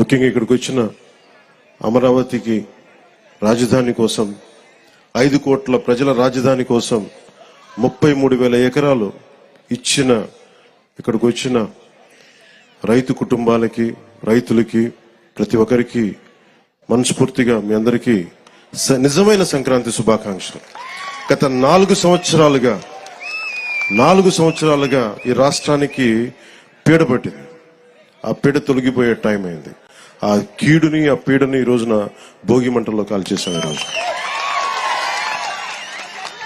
ముఖ్యంగా ఇక్కడికి వచ్చిన అమరావతికి రాజధాని కోసం ఐదు కోట్ల ప్రజల రాజధాని కోసం ముప్పై మూడు వేల ఎకరాలు ఇచ్చిన ఇక్కడికి వచ్చిన రైతు కుటుంబాలకి రైతులకి ప్రతి ఒక్కరికి మనస్ఫూర్తిగా మీ అందరికీ స- నిజమైన సంక్రాంతి శుభాకాంక్షలు. గత నాలుగు సంవత్సరాలుగా నాలుగు సంవత్సరాలుగా ఈ రాష్ట్రానికి పీడ పట్టింది. ఆ పీడ తొలగిపోయే టైం అయింది. ఆ కీడుని ఆ పీడని ఈ రోజున భోగి మంటల్లో కాల్చేసాం ఈ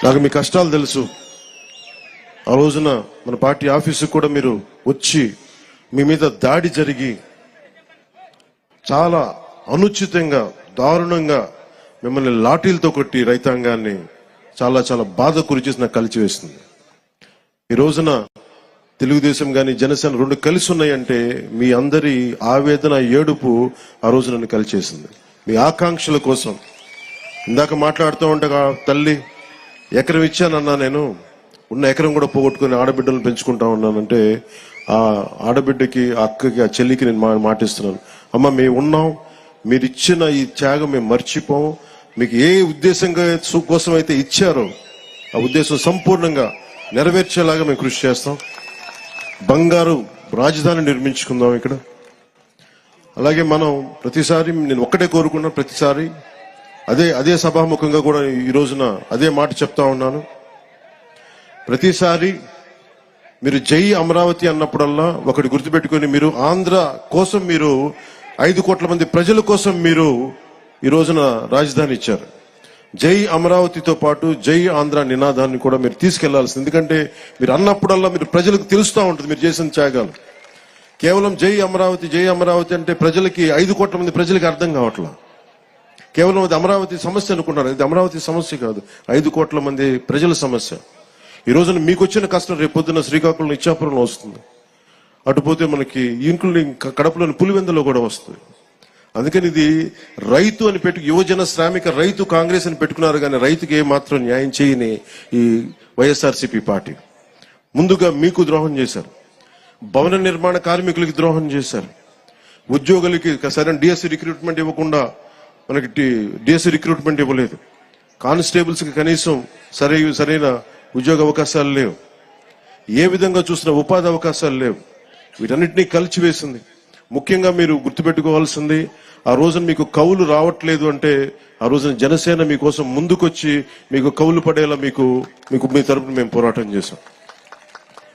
నాకు మీ కష్టాలు తెలుసు. ఆ రోజున మన పార్టీ ఆఫీసుకు కూడా మీరు వచ్చి మీ మీద దాడి జరిగి చాలా అనుచితంగా దారుణంగా మిమ్మల్ని లాఠీలతో కొట్టి రైతాంగాన్ని చాలా చాలా బాధ గురి చేసి నాకు కలిచివేసింది. ఈ రోజున తెలుగుదేశం కానీ జనసేన రెండు కలిసి ఉన్నాయంటే మీ అందరి ఆవేదన ఏడుపు ఆ రోజు నన్ను కలిచేసింది. మీ ఆకాంక్షల కోసం. ఇందాక మాట్లాడుతూ ఉండగా తల్లి ఎకరం ఇచ్చానన్నా నేను. ఉన్న ఎకరం కూడా పోగొట్టుకుని ఆడబిడ్డలను పెంచుకుంటా ఉన్నానంటే ఆ ఆడబిడ్డకి ఆ అక్కకి ఆ చెల్లికి నేను మా- మాటిస్తున్నాను. అమ్మ మేము ఉన్నాం. మీరు ఇచ్చిన ఈ త్యాగం మేము మర్చిపోం. మీకు ఏ ఉద్దేశంగా కోసం అయితే ఇచ్చారో ఆ ఉద్దేశం సంపూర్ణంగా నెరవేర్చేలాగా మేము కృషి చేస్తాం. బంగారు రాజధాని నిర్మించుకుందాం ఇక్కడ. అలాగే మనం ప్రతిసారి నేను ఒక్కటే కోరుకున్నా ప్రతిసారి అదే అదే సభాముఖంగా కూడా ఈ రోజున అదే మాట చెప్తా ఉన్నాను. ప్రతిసారి మీరు జై అమరావతి అన్నప్పుడల్లా ఒకటి గుర్తుపెట్టుకొని మీరు ఆంధ్ర కోసం మీరు ఐదు కోట్ల మంది ప్రజల కోసం మీరు ఈ రోజున రాజధాని ఇచ్చారు. జై అమరావతితో పాటు జై ఆంధ్ర నినాదాన్ని కూడా మీరు తీసుకెళ్ళాల్సింది. ఎందుకంటే మీరు అన్నప్పుడల్లా మీరు ప్రజలకు తెలుస్తూ ఉంటుంది మీరు చేసిన త్యాగాలు. కేవలం జై అమరావతి జై అమరావతి అంటే ప్రజలకి ఐదు కోట్ల మంది ప్రజలకి అర్థం కావట్లా? కేవలం అది అమరావతి సమస్య అనుకుంటారు ఇది అమరావతి సమస్య కాదు. ఐదు కోట్ల మంది ప్రజల సమస్య. ఈ రోజున మీకు వచ్చిన కష్టం రేపు పొద్దున్న శ్రీకాకుళం ఇచ్చాపురంలో వస్తుంది. అటుపోతే మనకి ఇంక్లూడింగ్ కడపలోని పులివెందులో కూడా వస్తుంది. అందుకని ఇది రైతు అని పెట్టు యువజన శ్రామిక రైతు కాంగ్రెస్ అని పెట్టుకున్నారు కానీ రైతుకి ఏమాత్రం న్యాయం చేయని ఈ వైఎస్ఆర్సీపీ పార్టీ. ముందుగా మీకు ద్రోహం చేశారు. భవన నిర్మాణ కార్మికులకి ద్రోహం చేశారు. ఉద్యోగులకి సరైన డిఎస్సి రిక్రూట్మెంట్ ఇవ్వకుండా మనకి డిఎస్సి రిక్రూట్మెంట్ ఇవ్వలేదు. కానిస్టేబుల్స్కి కనీసం సరైన సరైన ఉద్యోగ అవకాశాలు లేవు. ఏ విధంగా చూసినా ఉపాధి అవకాశాలు లేవు. వీటన్నిటినీ కలిచివేసింది. ముఖ్యంగా మీరు గుర్తుపెట్టుకోవాల్సింది ఆ రోజున మీకు కౌలు రావట్లేదు అంటే ఆ రోజున జనసేన మీకోసం ముందుకొచ్చి మీకు కౌలు పడేలా మీకు మీకు మీ తరపున మేము పోరాటం చేశాం.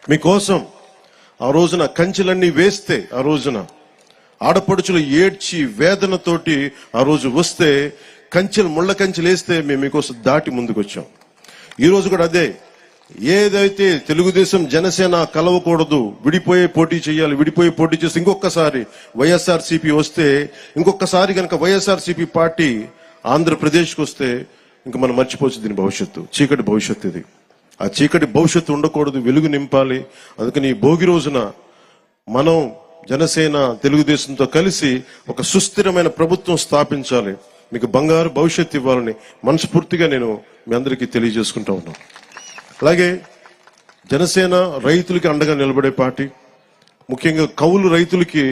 మీకోసం ఆ రోజున కంచెలన్నీ వేస్తే ఆ రోజున ఆడపడుచులు ఏడ్చి వేదనతోటి ఆ రోజు వస్తే కంచెలు ముళ్ళ కంచెలు వేస్తే మేము మీకోసం దాటి ముందుకొచ్చాం. ఈరోజు కూడా అదే ఏదైతే తెలుగుదేశం జనసేన కలవకూడదు విడిపోయే పోటీ చేయాలి విడిపోయే పోటీ చేస్తే ఇంకొకసారి వైఎస్ఆర్ వస్తే ఇంకొకసారి కనుక వైఎస్ఆర్ పార్టీ ఆంధ్రప్రదేశ్కి వస్తే ఇంకా మనం మర్చిపోవచ్చు దీని భవిష్యత్తు చీకటి భవిష్యత్తు ఇది. ఆ చీకటి భవిష్యత్తు ఉండకూడదు వెలుగు నింపాలి. అందుకని ఈ భోగి రోజున మనం జనసేన తెలుగుదేశంతో కలిసి ఒక సుస్థిరమైన ప్రభుత్వం స్థాపించాలి. మీకు బంగారు భవిష్యత్తు ఇవ్వాలని మనస్ఫూర్తిగా నేను మీ అందరికీ తెలియజేసుకుంటా ఉన్నాను. అలాగే జనసేన రైతులకి అండగా నిలబడే పార్టీ ముఖ్యంగా కౌలు రైతులకి